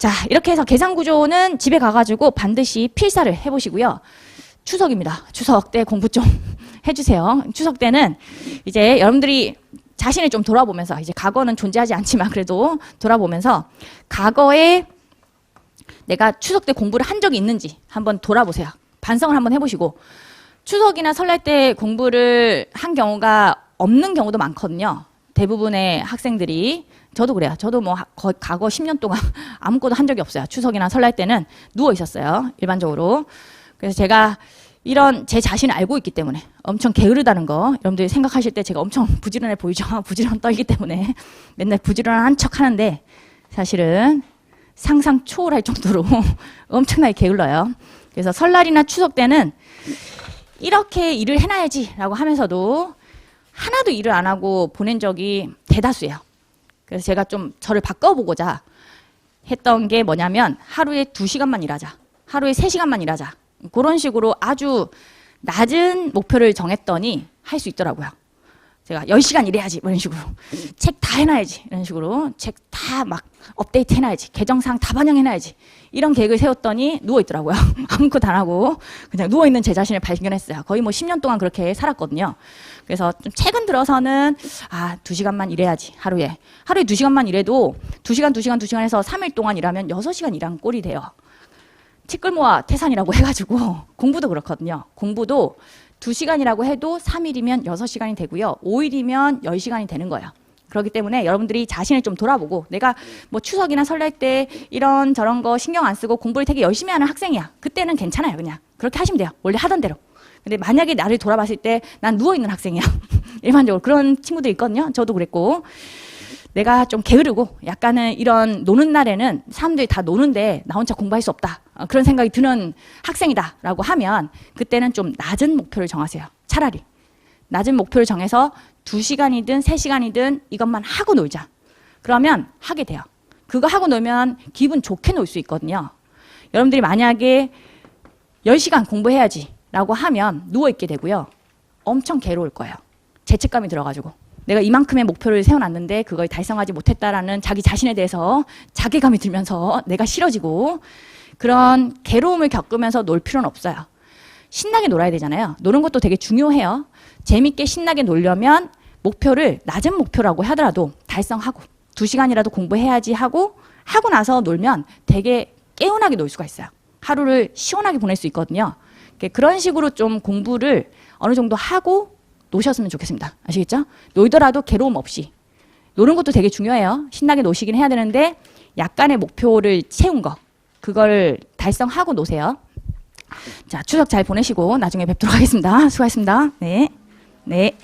자, 이렇게 해서 계산 구조는 집에 가가지고 반드시 필사를 해보시고요. 추석입니다. 추석 때 공부 좀 해주세요. 추석 때는 이제 여러분들이 자신을 좀 돌아보면서 이제 과거는 존재하지 않지만 그래도 돌아보면서 과거에 내가 추석 때 공부를 한 적이 있는지 한번 돌아보세요. 반성을 한번 해보시고 추석이나 설날 때 공부를 한 경우가 없는 경우도 많거든요. 대부분의 학생들이 저도 그래요. 저도 뭐 하- 거의 과거 10년 동안 아무것도 한 적이 없어요. 추석이나 설날 때는 누워 있었어요. 일반적으로. 그래서 제가 이런 제 자신을 알고 있기 때문에 엄청 게으르다는 거 여러분들이 생각하실 때 제가 엄청 부지런해 보이죠? 부지런 떨기 때문에 맨날 부지런한 척 하는데 사실은 상상 초월할 정도로 엄청나게 게을러요. 그래서 설날이나 추석 때는 이렇게 일을 해놔야지라고 하면서도 하나도 일을 안 하고 보낸 적이 대다수예요. 그래서 제가 좀 저를 바꿔보고자 했던 게 뭐냐면 하루에 두 시간만 일하자. 하루에 세 시간만 일하자. 그런 식으로 아주 낮은 목표를 정했더니 할 수 있더라고요. 제가 10시간 일해야지. 뭐 이런 식으로. 책 다 해놔야지. 이런 식으로. 책 다 막 업데이트 해놔야지. 개정사항 다 반영해놔야지. 이런 계획을 세웠더니 누워있더라고요. 아무것도 안 하고 그냥 누워있는 제 자신을 발견했어요. 거의 뭐 10년 동안 그렇게 살았거든요. 그래서 좀 최근 들어서는 아, 두 시간만 일해야지. 하루에. 하루에 두 시간만 일해도 두 시간, 두 시간, 두 시간 해서 3일 동안 일하면 여섯 시간 일한 꼴이 돼요. 티끌모아 태산이라고 해가지고 공부도 그렇거든요. 공부도 두시간이라고 해도 3일이면 6시간이 되고요. 5일이면 10시간이 되는 거예요. 그렇기 때문에 여러분들이 자신을 좀 돌아보고 내가 뭐 추석이나 설날 때 이런 저런 거 신경 안 쓰고 공부를 되게 열심히 하는 학생이야. 그때는 괜찮아요. 그냥 그렇게 하시면 돼요. 원래 하던 대로. 근데 만약에 나를 돌아봤을 때 난 누워 있는 학생이야. 일반적으로 그런 친구들 있거든요. 저도 그랬고 내가 좀 게으르고 약간은 이런 노는 날에는 사람들이 다 노는데 나 혼자 공부할 수 없다. 어, 그런 생각이 드는 학생이다라고 하면 그때는 좀 낮은 목표를 정하세요. 차라리. 낮은 목표를 정해서 두시간이든세시간이든 이것만 하고 놀자. 그러면 하게 돼요. 그거 하고 놀면 기분 좋게 놀 수 있거든요. 여러분들이 만약에 10시간 공부해야지 라고 하면 누워있게 되고요. 엄청 괴로울 거예요. 죄책감이 들어가지고. 내가 이만큼의 목표를 세워놨는데 그걸 달성하지 못했다라는 자기 자신에 대해서 자괴감이 들면서 내가 싫어지고 그런 괴로움을 겪으면서 놀 필요는 없어요. 신나게 놀아야 되잖아요. 노는 것도 되게 중요해요. 재밌게 신나게 놀려면 목표를 낮은 목표라고 하더라도 달성하고 두 시간이라도 공부해야지 하고 하고 나서 놀면 되게 개운하게 놀 수가 있어요. 하루를 시원하게 보낼 수 있거든요. 이렇게 그런 식으로 좀 공부를 어느 정도 하고 노셨으면 좋겠습니다. 아시겠죠? 놀더라도 괴로움 없이. 노는 것도 되게 중요해요. 신나게 노시긴 해야 되는데 약간의 목표를 채운 거. 그걸 달성하고 노세요. 자, 추석 잘 보내시고 나중에 뵙도록 하겠습니다. 수고하셨습니다. 네. 네.